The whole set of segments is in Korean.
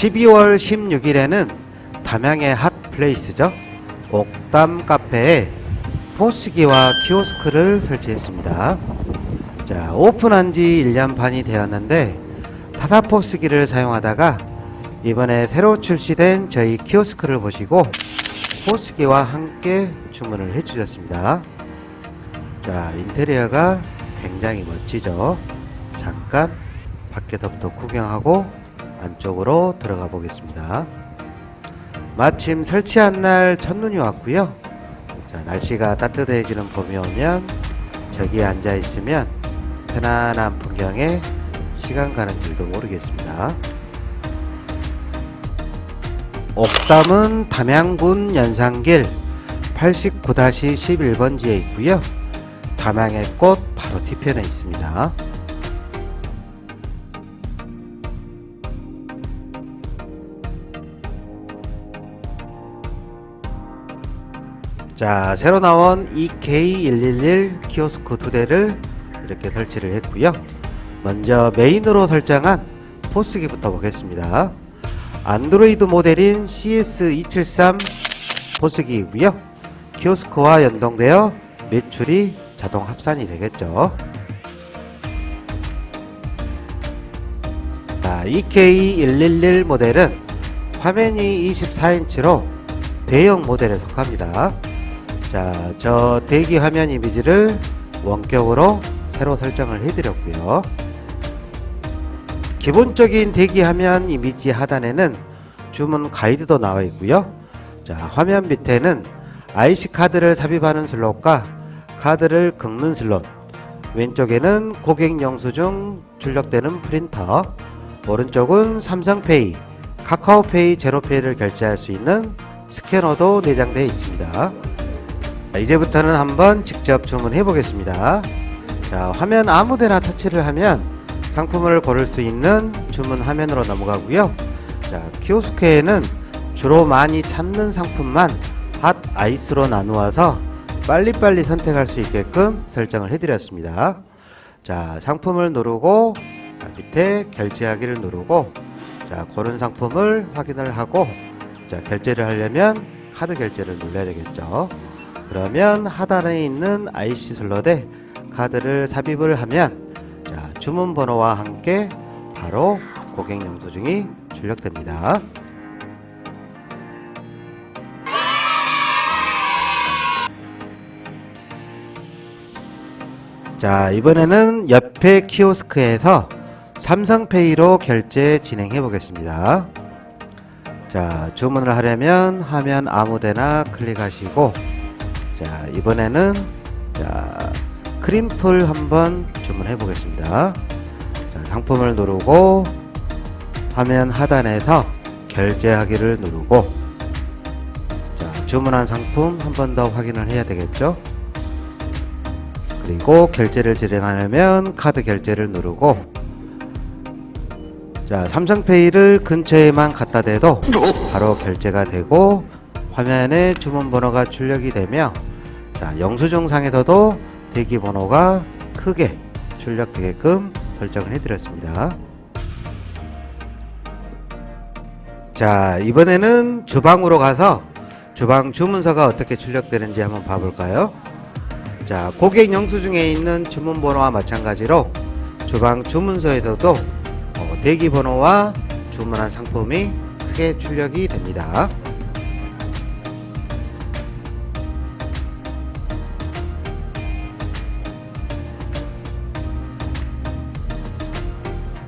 12월 16일에는 담양의 핫 플레이스죠. 옥담 카페에 포스기와 키오스크를 설치했습니다. 자, 오픈한 지 1년 반이 되었는데 타사 포스기를 사용하다가 이번에 새로 출시된 저희 키오스크를 보시고 포스기와 함께 주문을 해 주셨습니다. 자, 인테리어가 굉장히 멋지죠. 잠깐 밖에서부터 구경하고 안쪽으로 들어가 보겠습니다. 마침 설치한 날 첫눈이 왔고요. 자, 날씨가 따뜻해지는 봄이 오면 저기에 앉아 있으면 편안한 풍경에 시간 가는 줄도 모르겠습니다. 옥담은 담양군 연산길 89-11번지에 있고요. 담양의 꽃 바로 뒤편에 있습니다. 자, 새로 나온 EK111 키오스크 두 대를 이렇게 설치를 했고요. 먼저 메인으로 설정한 포스기부터 보겠습니다. 안드로이드 모델인 CS273 포스기이고요. 키오스크와 연동되어 매출이 자동 합산이 되겠죠. 자, EK111 모델은 화면이 24인치로 대형 모델에 속합니다. 자, 저 대기 화면 이미지를 원격으로 새로 설정을 해드렸고요. 기본적인 대기 화면 이미지 하단에는 주문 가이드도 나와 있고요. 자, 화면 밑에는 IC 카드를 삽입하는 슬롯과 카드를 긁는 슬롯, 왼쪽에는 고객 영수증 출력되는 프린터, 오른쪽은 삼성페이, 카카오페이, 제로페이를 결제할 수 있는 스캐너도 내장되어 있습니다. 자, 이제부터는 한번 직접 주문해 보겠습니다. 자, 화면 아무데나 터치를 하면 상품을 고를 수 있는 주문 화면으로 넘어가고요. 자, 키오스크에는 주로 많이 찾는 상품만 핫 아이스로 나누어서 빨리빨리 선택할 수 있게끔 설정을 해드렸습니다. 자, 상품을 누르고 자, 밑에 결제하기를 누르고 자, 고른 상품을 확인을 하고 자, 결제를 하려면 카드 결제를 눌러야 되겠죠. 그러면 하단에 있는 IC 슬롯에 카드를 삽입을 하면 자, 주문 번호와 함께 바로 고객 영수증이 출력됩니다. 자, 이번에는 옆에 키오스크에서 삼성페이로 결제 진행해 보겠습니다. 자, 주문을 하려면 화면 아무데나 클릭하시고 자, 이번에는 자, 크림플 한번 주문해 보겠습니다. 자, 상품을 누르고 화면 하단에서 결제하기를 누르고 자, 주문한 상품 한 번 더 확인을 해야 되겠죠? 그리고 결제를 진행하려면 카드 결제를 누르고 자, 삼성페이를 근처에만 갖다 대도 바로 결제가 되고 화면에 주문 번호가 출력이 되며 자, 영수증 상에서도 대기 번호가 크게 출력되게끔 설정을 해드렸습니다. 자, 이번에는 주방으로 가서 주방 주문서가 어떻게 출력되는지 한번 봐볼까요? 자, 고객 영수증에 있는 주문 번호와 마찬가지로 주방 주문서에서도 어, 대기 번호와 주문한 상품이 크게 출력이 됩니다.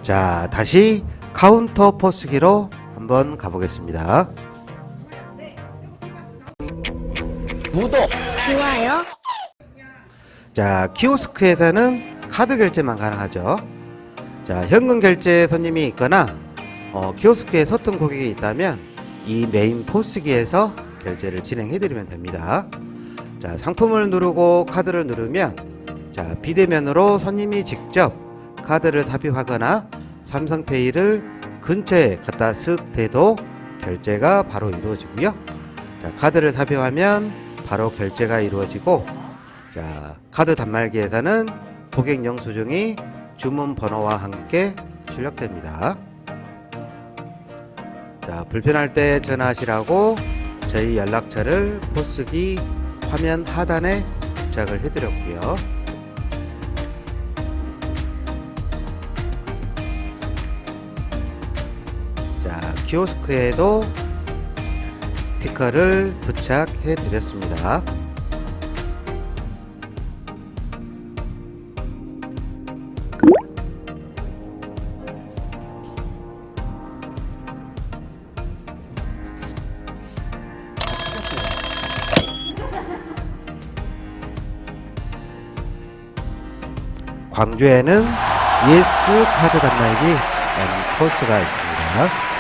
자, 다시 카운터 포스기로 한번 가보겠습니다. 구독, 좋아요. 자, 키오스크에서는 카드 결제만 가능하죠. 자, 현금 결제 손님이 있거나 어, 키오스크에 서툰 고객이 있다면 이 메인 포스기에서 결제를 진행해 드리면 됩니다. 자, 상품을 누르고 카드를 누르면 자, 비대면으로 손님이 직접 카드를 삽입하거나 삼성페이를 근처에 갖다 쓱 대도 결제가 바로 이루어지고요. 자, 카드를 삽입하면 바로 결제가 이루어지고 자, 카드 단말기에서는 고객 영수증이 주문 번호와 함께 출력됩니다. 자, 불편할 때 전화하시라고 저희 연락처를 포스기 화면 하단에 부착을 해드렸고요. 키오스크에도 스티커를 부착해 드렸습니다. 광주에는 예스 카드 단말기 N 코스가 있습니다.